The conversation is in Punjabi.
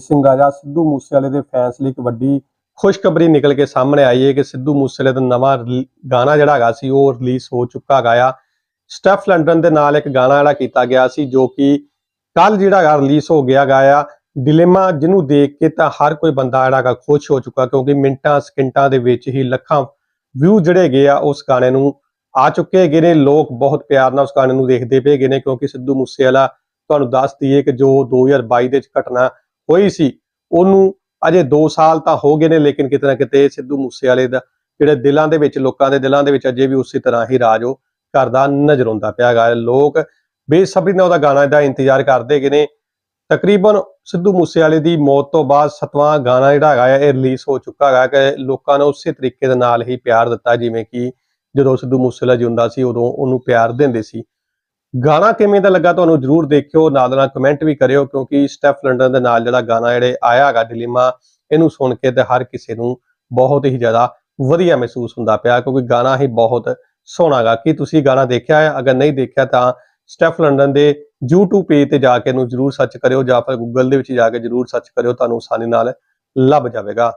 ਸਿੰਘ ਰਾਜਾ ਸਿੱਧੂ ਮੂਸੇਵਾਲੇ ਦੇ ਫੈਨਸ ਲਈ ਇੱਕ ਵੱਡੀ ਖੁਸ਼ਖਬਰੀ ਨਿਕਲ ਕੇ ਸਾਹਮਣੇ ਆਈ ਹੈ ਕਿ ਸਿੱਧੂ ਮੂਸੇਵਾਲੇ ਦਾ ਨਵਾਂ ਗਾਣਾ ਜਿਹੜਾ ਹੈਗਾ ਸੀ, ਉਹ ਰਿਲੀਜ਼ ਹੋ ਚੁੱਕਾ ਹੈਗਾ ਸਟੈਫ ਲੰਡਨ ਦੇ ਨਾਲ ਇੱਕ ਗਾਣਾ ਜਿਹੜਾ ਕੀਤਾ ਗਿਆ ਸੀ, ਜੋ ਕਿ ਕੱਲ ਜਿਹੜਾ ਹੈਗਾ ਰਿਲੀਜ਼ ਹੋ ਗਿਆ ਗਾ ਡਿਲੇਮਾ ਜਿਹਨੂੰ ਦੇਖ ਕੇ ਤਾਂ ਹਰ ਕੋਈ ਬੰਦਾ ਜਿਹੜਾ ਹੈਗਾ ਖੁਸ਼ ਹੋ ਚੁੱਕਾ, ਕਿਉਂਕਿ ਮਿੰਟਾਂ, ਸਕਿੰਟਾਂ ਦੇ ਵਿੱਚ ਹੀ ਲੱਖਾਂ ਵਿਊ ਜਿਹੜੇ ਹੈਗੇ ਆ, ਉਸ ਗਾਣੇ ਨੂੰ ਆ ਚੁੱਕੇ ਹੈਗੇ ਨੇ। ਲੋਕ ਬਹੁਤ ਪਿਆਰ ਨਾਲ ਉਸ ਗਾਣੇ ਨੂੰ ਦੇਖਦੇ ਪਏ ਹੈਗੇ ਨੇ, ਕਿਉਂਕਿ ਸਿੱਧੂ ਮੂਸੇਵਾਲਾ ਤੁਹਾਨੂੰ ਦੱਸ ਦਈਏ ਕਿ ਜੋ 2022 ਦੇ ਵਿੱਚ ਘਟਨਾ ਹੋਈ ਸੀ, ਉਹਨੂੰ ਅਜੇ 2 ਸਾਲ ਤਾਂ ਹੋ ਗਏ ਨੇ, ਲੇਕਿਨ ਕਿਤੇ ਨਾ ਕਿਤੇ ਸਿੱਧੂ ਮੂਸੇਵਾਲੇ ਦਾ ਜਿਹੜੇ ਦਿਲਾਂ ਦੇ ਵਿੱਚ, ਲੋਕਾਂ ਦੇ ਦਿਲਾਂ ਦੇ ਵਿੱਚ ਅਜੇ ਵੀ ਉਸੇ ਤਰ੍ਹਾਂ ਹੀ ਰਾਜ ਉਹ ਕਰਦਾ ਨਜ਼ਰ ਆਉਂਦਾ ਪਿਆ ਹੈਗਾ। ਲੋਕ ਬੇਸਬਰੀ ਨਾਲ ਉਹਦਾ ਗਾਣਾ ਦਾ ਇੰਤਜ਼ਾਰ ਕਰਦੇ ਗਏ ਨੇ। ਤਕਰੀਬਨ ਸਿੱਧੂ ਮੂਸੇਵਾਲੇ ਦੀ ਮੌਤ ਤੋਂ ਬਾਅਦ ਸਤਵਾਂ ਗਾਣਾ ਜਿਹੜਾ ਹੈਗਾ ਇਹ ਰਿਲੀਜ਼ ਹੋ ਚੁੱਕਾ ਹੈਗਾ ਕਿ ਲੋਕਾਂ ਨੇ ਉਸੇ ਤਰੀਕੇ ਦੇ ਨਾਲ ਹੀ ਪਿਆਰ ਦਿੱਤਾ, ਜਿਵੇਂ ਕਿ ਜਦੋਂ ਸਿੱਧੂ ਮੂਸੇਵਾਲਾ ਜਿਉਂਦਾ ਸੀ, ਉਦੋਂ ਉਹਨੂੰ ਪਿਆਰ ਦਿੰਦੇ ਸੀ। ਗਾਣਾ ਕਿਵੇਂ ਦਾ ਲੱਗਾ ਤੁਹਾਨੂੰ ਜਰੂਰ ਦੇਖਿਓ, ਨਾਲ ਨਾਲ ਕਮੈਂਟ ਵੀ ਕਰਿਓ, ਕਿਉਂਕਿ ਸਟੈਫ ਲੰਡਨ ਦੇ ਨਾਲ ਜਿਹੜਾ ਗਾਣਾ ਜਿਹੜੇ ਆਇਆ ਹੈਗਾ ਡਿਲੀਮਾ ਇਹਨੂੰ ਸੁਣ ਕੇ ਤੇ ਹਰ ਕਿਸੇ ਨੂੰ ਬਹੁਤ ਹੀ ਜ਼ਿਆਦਾ ਵਧੀਆ ਮਹਿਸੂਸ ਹੁੰਦਾ ਪਿਆ, ਕਿਉਂਕਿ ਗਾਣਾ ਹੀ ਬਹੁਤ ਸੋਹਣਾ ਹੈਗਾ। ਕੀ ਤੁਸੀਂ ਗਾਣਾ ਦੇਖਿਆ ਹੈ? ਅਗਰ ਨਹੀਂ ਦੇਖਿਆ ਤਾਂ ਸਟੈਫ ਲੰਡਨ ਦੇ YouTube ਪੇਜ ਤੇ ਜਾ ਕੇ ਇਹਨੂੰ ਜਰੂਰ ਸਰਚ ਕਰਿਓ ਜਾਂ ਫਿਰ Google ਦੇ ਵਿੱਚ ਜਾ ਕੇ ਜਰੂਰ ਸਰਚ ਕਰਿਓ, ਤੁਹਾਨੂੰ ਆਸਾਨੀ ਨਾਲ ਲੱਭ ਜਾਵੇਗਾ।